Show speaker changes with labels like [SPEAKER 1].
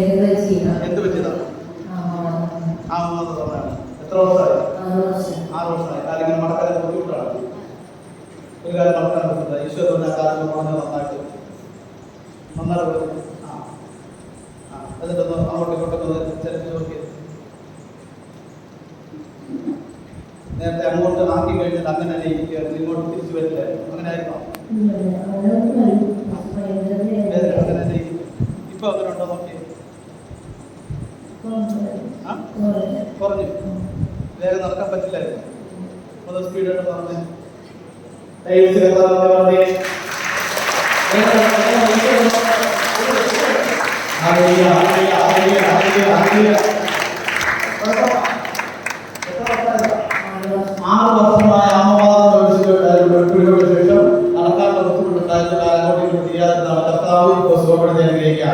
[SPEAKER 1] എന്ത് പറ്റിയതാ
[SPEAKER 2] ആ
[SPEAKER 1] ആ മൂന്ന് തവണയാണ് എത്ര വർഷമായി?
[SPEAKER 2] ആറ് വർഷം.
[SPEAKER 1] ആറ് വർഷമായി. കാര്യം ഇങ്ങനെ മടക്കാൻ ബുദ്ധിമുട്ടാണ്. ഒരു കാര്യം മടക്കാൻ പറ്റില്ല. ഈശ്വരൻ ആ കാര്യം വളരെ നന്നായിട്ട് നന്നായിട്ട്. ആ. ആ എന്നിട്ടൊന്ന് അങ്ങോട്ടും ഇങ്ങോട്ടും ഒന്ന് ചരിച്ച് നോക്കി നേരത്തെ അങ്ങോട്ട് ആക്കി കഴിഞ്ഞിട്ട് അങ്ങനെ തന്നെ ഇരിക്കുകയായിരുന്നു ഇങ്ങോട്ട് തിരിച്ചു വരില്ല. അങ്ങനെ ആയിരുന്നോ? അങ്ങനെ തന്നെ ഇരിക്കും. ഇപ്പൊ അങ്ങനെ ഉണ്ടോ? കുറഞ്ഞു. വേഗം നടക്കാൻ പറ്റില്ലായിരുന്നു. സ്പീഡായിട്ട് പറഞ്ഞേ? ആറ് ശേഷം നടക്കാനുള്ള ബുദ്ധിമുട്ടുണ്ടായിരുന്ന കാലഘട്ടത്തിൽ ചെയ്യാതെ കർത്താവ് ഇപ്പോൾ സുഖപ്പെടുത്തി അനുഗ്രഹിക്കുക